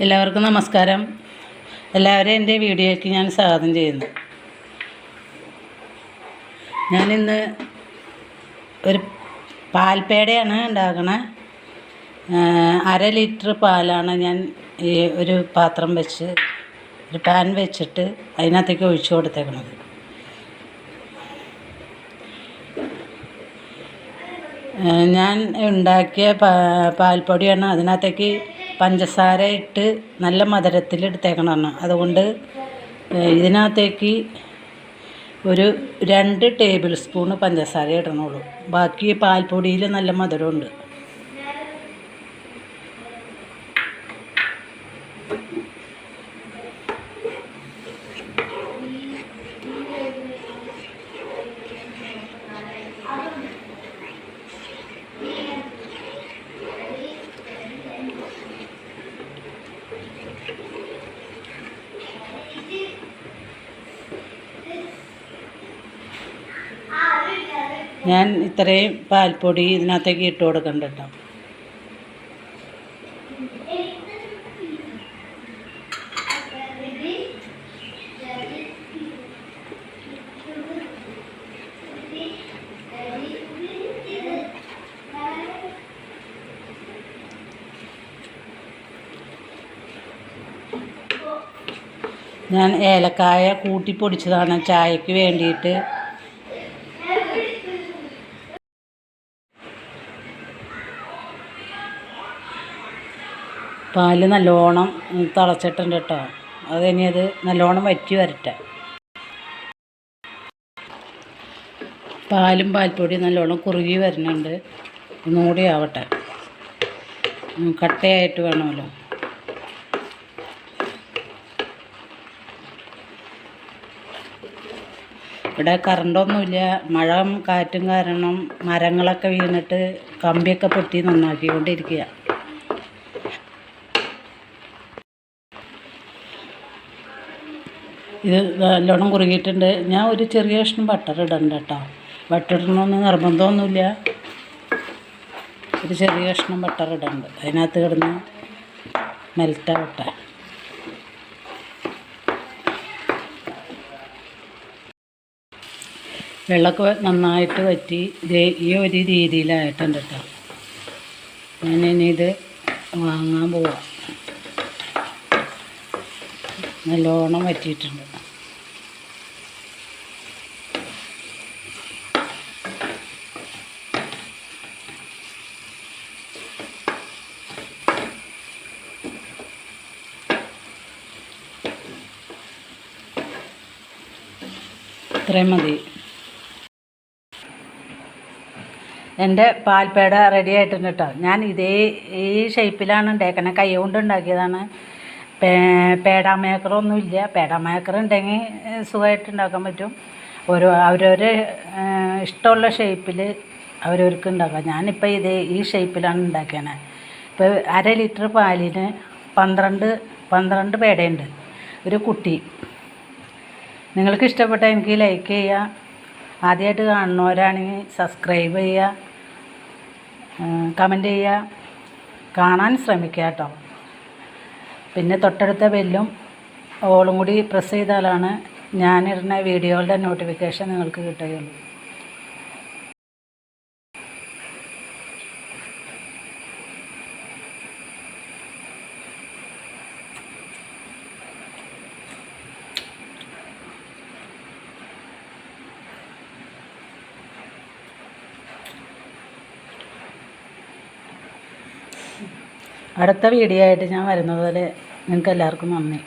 എല്ലാവർക്കും നമസ്കാരം. എല്ലാവരെയും എന്റെ വീഡിയോയ്ക്ക് ഞാൻ സ്വാഗതം ചെയ്യുന്നു. ഞാനിന്ന് ഒരു പാൽപ്പേടയാണ് ഉണ്ടാക്കണേ. അര ലിറ്റർ പാലാണ് ഞാൻ ഈ ഒരു പാത്രം വെച്ച് ഒരു പാൻ വെച്ചിട്ട് അതിനകത്തേക്ക് ഒഴിച്ചു കൊടുത്തേക്കണത്. ഞാൻ ഉണ്ടാക്കിയ പാൽപ്പൊടിയാണ്. അതിനകത്തേക്ക് പഞ്ചസാര ഇട്ട് നല്ല മധുരത്തിൽ എടുത്തേക്കണമെന്ന്. അതുകൊണ്ട് ഇതിനകത്തേക്ക് ഒരു രണ്ട് ടേബിൾ സ്പൂണ് പഞ്ചസാര ഇടണുള്ളൂ. ബാക്കി പാൽപ്പൊടിയിൽ നല്ല മധുരമുണ്ട്. ഞാൻ ഇത്രയും പാൽപ്പൊടി ഇതിനകത്തേക്ക് ഇട്ട് കൊടുക്കണ്ട കേട്ടോ ഞാൻ ഏലക്കായ കൂട്ടി പൊടിച്ചതാണ് ചായക്ക് വേണ്ടിയിട്ട്. പാൽ നല്ലോണം തിളച്ചിട്ടുണ്ട് കേട്ടോ. അത് ഇനി അത് നല്ലോണം വറ്റി വരട്ടെ. പാലും പാൽപ്പൊടിയും നല്ലോണം കുറുകി വരുന്നുണ്ട്. ഒന്നുകൂടി ആവട്ടെ. കട്ടയായിട്ട് വേണമല്ലോ. ഇവിടെ കറണ്ടൊന്നുമില്ല. മഴ കാറ്റും കാരണം മരങ്ങളൊക്കെ വീണിട്ട് കമ്പിയൊക്കെ പൊട്ടി നന്നാക്കിക്കൊണ്ടിരിക്കുക ഇത് നല്ലോണം കുറുകിയിട്ടുണ്ട്. ഞാൻ ഒരു ചെറിയ കഷ്ണം ബട്ടർ ഇടണ്ട കേട്ടോ ബട്ടർ ഇടണമെന്ന് നിർബന്ധമൊന്നുമില്ല. ഒരു ചെറിയ കഷ്ണം ബട്ടർ ഇടണ്ട്. അതിനകത്ത് കിടന്ന് മെൽറ്റാവട്ടെ വെള്ളമൊക്കെ നന്നായിട്ട് വറ്റി ഈ ഒരു രീതിയിലായിട്ടുണ്ട് കേട്ടോ ഞാനിനി ഇത് വാങ്ങാൻ പോവാം. നല്ലോണം വറ്റിയിട്ടുണ്ട്. ഇത്രയും മതി. എന്റെ പാൽപ്പേട റെഡി ആയിട്ടുണ്ട് കേട്ടോ ഞാൻ ഇതേ ഈ ഷേപ്പിലാണ് ഉണ്ടാക്കുന്നത് കൈ കൊണ്ട് ഉണ്ടാക്കിയതാണ്. പേ പേട മേക്കറൊന്നും മേക്കർ ഉണ്ടെങ്കിൽ സുഖമായിട്ട് ഉണ്ടാക്കാൻ പറ്റും. ഓരോ അവരവരെ ഇഷ്ടമുള്ള ഷേപ്പിൽ അവരവർക്ക് ഉണ്ടാക്കാം. ഞാനിപ്പോൾ ഇതേ ഈ ഷേപ്പിലാണ് ഉണ്ടാക്കിയത് ഇപ്പോൾ അര ലിറ്റർ പാലിന് പന്ത്രണ്ട് പന്ത്രണ്ട് പേടയുണ്ട്. ഒരു കുട്ടി. നിങ്ങൾക്ക് ഇഷ്ടപ്പെട്ട എനിക്ക് ലൈക്ക് ചെയ്യുക ആദ്യമായിട്ട് കാണുന്നവരാണെങ്കിൽ സബ്സ്ക്രൈബ് ചെയ്യുക കമന്റ് ചെയ്യുക കാണാൻ ശ്രമിക്കുക കേട്ടോ പിന്നെ തൊട്ടടുത്ത ബെല്ലും ഓളും കൂടി പ്രസ് ചെയ്താലാണ് ഞാനിടുന്ന വീഡിയോകളുടെ നോട്ടിഫിക്കേഷൻ നിങ്ങൾക്ക് കിട്ടുകയുള്ളൂ. അടുത്ത വീഡിയോ ആയിട്ട് ഞാൻ വരുന്നത് പോലെ നിങ്ങൾക്ക് എല്ലാവർക്കും നന്ദി.